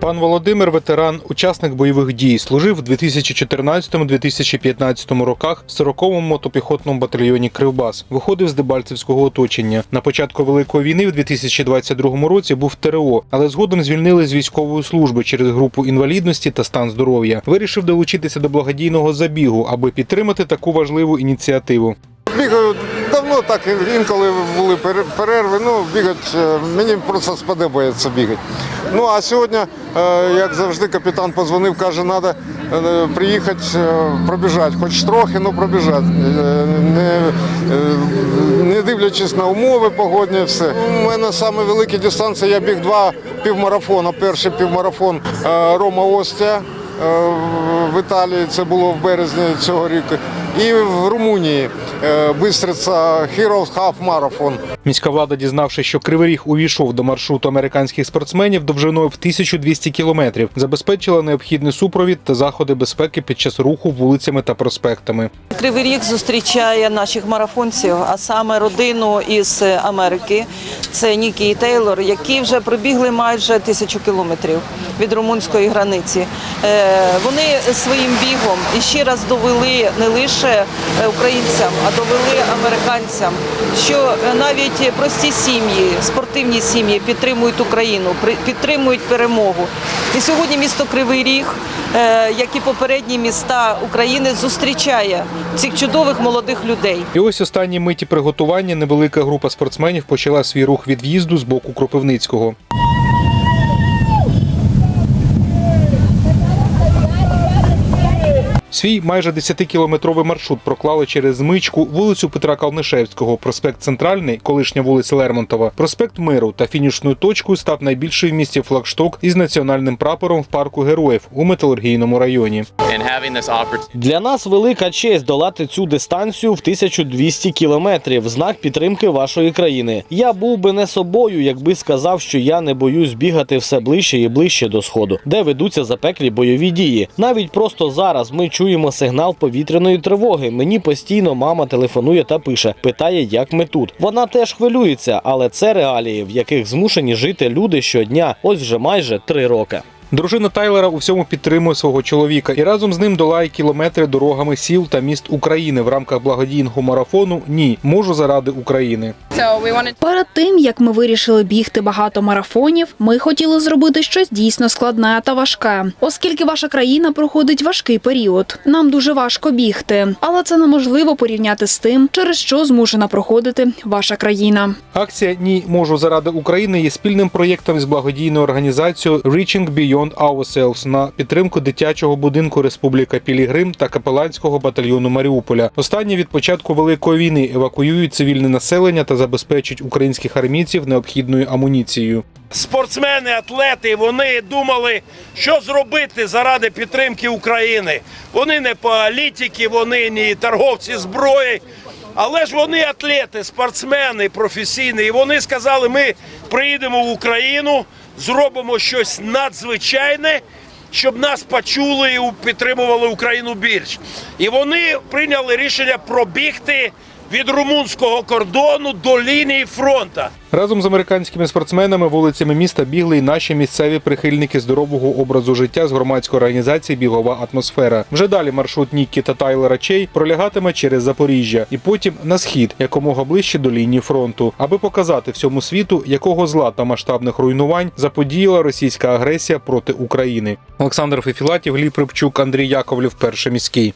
Пан Володимир, ветеран, учасник бойових дій, служив у 2014-2015 роках в 40-му мотопіхотному батальйоні Кривбас. Виходив з Дебальцевського оточення. На початку Великої війни в 2022 році був в ТРО, але згодом звільнили з військової служби через групу інвалідності та стан здоров'я. Вирішив долучитися до благодійного забігу, аби підтримати таку важливу ініціативу. Бігаю давно, так інколи були перерви. Ну, бігати, е, мені просто сподобається бігати. Ну а сьогодні, е, як завжди, капітан позвонив, каже, треба приїхати е, пробіжати, хоч трохи, але пробіжати. Е, Не, не дивлячись на умови погодні, все. У мене саме великі дистанції, я біг два півмарафона. Перший півмарафон Рома Остя. В Італії це було в березні цього року. І в Румунії е, Бистриця Heroes Half Marathon. Міська влада, дізнавшись, що Кривий Ріг увійшов до маршруту американських спортсменів довжиною в 1200 кілометрів, забезпечила необхідний супровід та заходи безпеки під час руху вулицями та проспектами. Кривий Ріг зустрічає наших марафонців, а саме родину із Америки. Це Нікі і Тейлор, які вже пробігли майже тисячу кілометрів від румунської границі. Е, Вони своїм бігом і ще раз довели не лише е, українцям, а довели американцям, що е, навіть прості сім'ї, спортивні сім'ї підтримують Україну, підтримують перемогу. І сьогодні місто Кривий Ріг, е, як і попередні міста України, зустрічає цих чудових молодих людей. І ось останні миті приготування невелика група спортсменів почала свій рух від в'їзду з боку Кропивницького. Свій майже 10-кілометровий маршрут проклали через Змичку, вулицю Петра Калнишевського, проспект Центральний, колишня вулиця Лермонтова, проспект Миру та фінішною точкою став найбільший в місті флагшток із національним прапором в парку героїв у металургійному районі. Для нас велика честь долати цю дистанцію в 1200 кілометрів в знак підтримки вашої країни. Я був би не собою, якби сказав, що я не боюсь бігати все ближче і ближче до сходу, де ведуться запеклі бойові дії. Навіть просто зараз ми чуємо сигнал повітряної тривоги. Мені постійно мама телефонує та пише, питає, як ми тут. Вона теж хвилюється, але це реалії, в яких змушені жити люди щодня. Ось вже майже три роки. Дружина Тайлера у всьому підтримує свого чоловіка і разом з ним долає кілометри дорогами сіл та міст України в рамках благодійного марафону Ні, можу заради України. Перед тим як ми вирішили бігти багато марафонів, ми хотіли зробити щось дійсно складне та важке, оскільки ваша країна проходить важкий період. Нам дуже важко бігти, але це неможливо порівняти з тим, через що змушена проходити ваша країна. Акція Ні, можу заради України є спільним проєктом з благодійною організацією Reaching Beyond Ourselves на підтримку дитячого будинку Республіка Пілігрим та капеланського батальйону Маріуполя. Останні від початку великої війни евакуюють цивільне населення та забезпечують українських армійців необхідною амуніцією. спортсмени, атлети, вони думали, що зробити заради підтримки України. Вони не політики, вони не торговці зброї. Але ж вони атлети, спортсмени професійні. І вони сказали, ми приїдемо в Україну, зробимо щось надзвичайне, щоб нас почули і підтримували Україну більш. І вони прийняли рішення пробігти від румунського кордону до лінії фронту. Разом з американськими спортсменами вулицями міста бігли й наші місцеві прихильники здорового образу життя з громадської організації Бігова атмосфера. Вже далі маршрут Ніккі та Тайлера Чей пролягатиме через Запоріжжя і потім на схід, якомога ближче до лінії фронту, аби показати всьому світу, якого зла та масштабних руйнувань заподіяла російська агресія проти України. Олександр Фефілатів, Гліб Рибчук, Андрій Яковлів, перший міський.